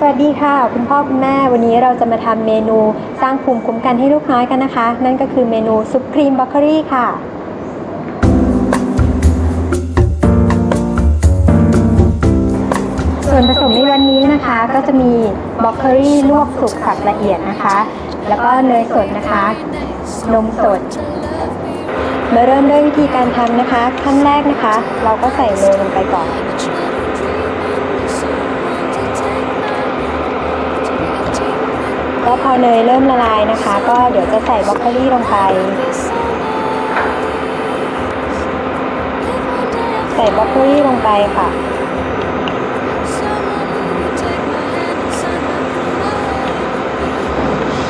สวัสดีค่ะ คุณพ่อคุณแม่วันนี้เราจะมาทำเมนูสร้างภูมิคุ้มกันให้ลูกน้อยกันนะคะ นั่นก็คือเมนูซุปครีมบล็อกเกอรี่ค่ะส่วนผสมในวันนี้นะคะ ก็จะมีบล็อกเกอรี่ลวกสุกฝักละเอียดนะคะ แล้วก็เนยสดนะคะ นมสดมาเริ่มด้วยวิธีการทำนะคะขั้นแรกนะคะ เราก็ใส่เนยลงไปก่อน ก็พอเนยเริ่มละลายนะคะ ก็เดี๋ยวจะใส่บล็อกโคลี่ลงไป ใส่บล็อกโคลี่ลงไปค่ะ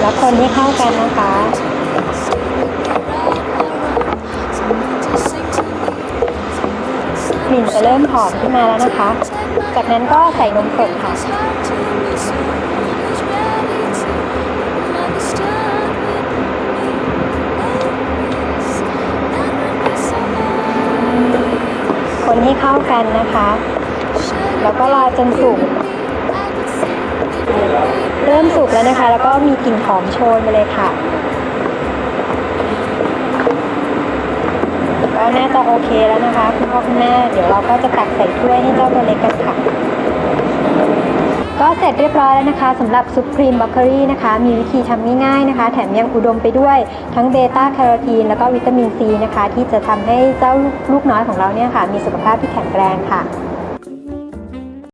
แล้วคนให้เข้ากันนะคะ กลิ่นจะเริ่มหอมขึ้นมาแล้วนะคะ จากนั้นก็ใส่นมสดค่ะ คนให้เข้ากันนะคะ แล้วก็รอจนสุก เริ่มสุกแล้วนะคะ แล้วก็มีกลิ่นหอมโชยมาเลยค่ะ ก็น่าจะโอเคแล้วนะคะคุณพ่อคุณแม่ เดี๋ยวเราก็จะตักใส่ถ้วยให้เจ้าตัวเล็กกันค่ะ ร็จเรียบร้อยแล้วนะคะสำหรับซุปครีมบล็อกเกอรี่นะคะ มีวิธีทำง่ายๆนะคะ แถมยังอุดมไปด้วยทั้งเบต้าแคโรทีนแล้วก็วิตามินซีนะคะ ที่จะทำให้เจ้าลูกน้อยของเราเนี่ยค่ะ มีสุขภาพที่แข็งแรงค่ะ